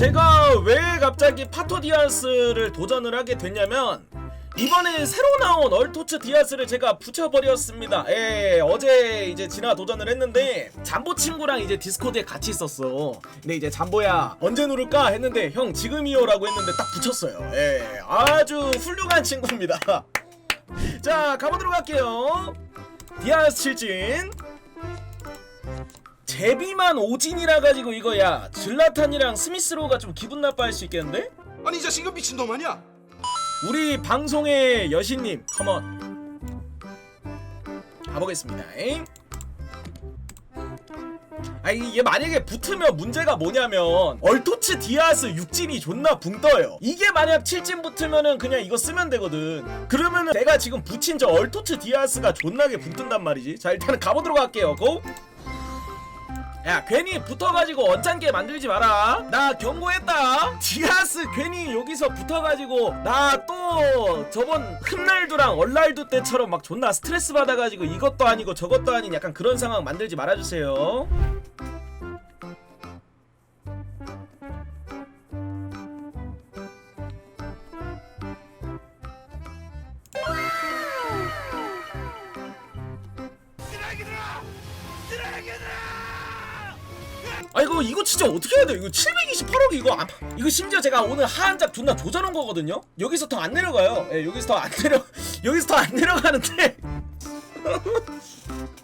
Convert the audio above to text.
제가 왜 갑자기 파토 디아스를 도전을 하게 됐냐면 이번에 새로 나온 얼토츠 디아스를 제가 붙여버렸습니다. 예, 어제 이제 지나 도전을 했는데 잠보 친구랑 이제 디스코드에 같이 있었어. 근데 이제 잠보야 언제 누를까 했는데 형 지금이요 라고 했는데 딱 붙였어요. 예, 아주 훌륭한 친구입니다. 자 가보도록 할게요. 디아스 칠진. 제비만 오진이라 가지고 이거 야 질라탄이랑 스미스로가 좀 기분 나빠할 수 있겠는데? 아니 이 자식 이거 미친놈 아니야? 우리 방송의 여신님 컴온 가보겠습니다 잉? 아 이게 만약에 붙으면 문제가 뭐냐면 얼토츠 디아스 6진이 존나 붕 떠요 이게 만약 7진 붙으면은 그냥 이거 쓰면 되거든 그러면은 내가 지금 붙인 저 얼토츠 디아스가 존나게 붕 뜬단 말이지 자 일단은 가보도록 할게요 고! 야 괜히 붙어가지고 언짢게 만들지 마라. 나 경고했다. 디아스 괜히 여기서 붙어가지고 나 또 저번 흠날두랑 얼랄두 때처럼 막 존나 스트레스 받아가지고 이것도 아니고 저것도 아닌 약간 그런 상황 만들지 말아주세요. 아 이고 이거 진짜 어떻게 해야 돼 이거 728억 이거 안, 이거 심지어 제가 오늘 하한작 존나 조져놓은 거거든요? 여기서 더 안 내려가요. 예 여기서 더 안 내려 여기서 더 안 내려가는데